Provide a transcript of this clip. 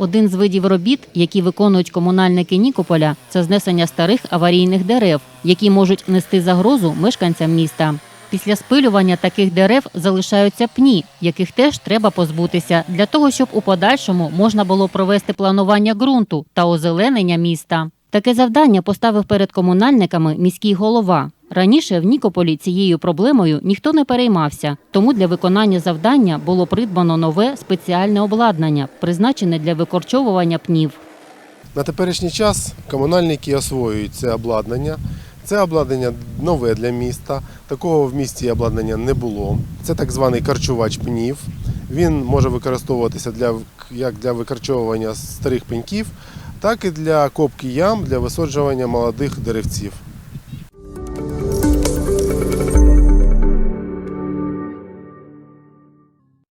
Один з видів робіт, які виконують комунальники Нікополя, це знесення старих аварійних дерев, які можуть нести загрозу мешканцям міста. Після спилювання таких дерев залишаються пні, яких теж треба позбутися для того, щоб у подальшому можна було провести планування ґрунту та озеленення міста. Таке завдання поставив перед комунальниками міський голова. Раніше в Нікополі цією проблемою ніхто не переймався, тому для виконання завдання було придбано нове спеціальне обладнання, призначене для викорчовування пнів. На теперішній час комунальники освоюють це обладнання. Це обладнання нове для міста. Такого в місті обладнання не було. Це так званий карчувач пнів. Він може використовуватися для, як для викорчовування старих пеньків, так і для копки ям для висаджування молодих деревців.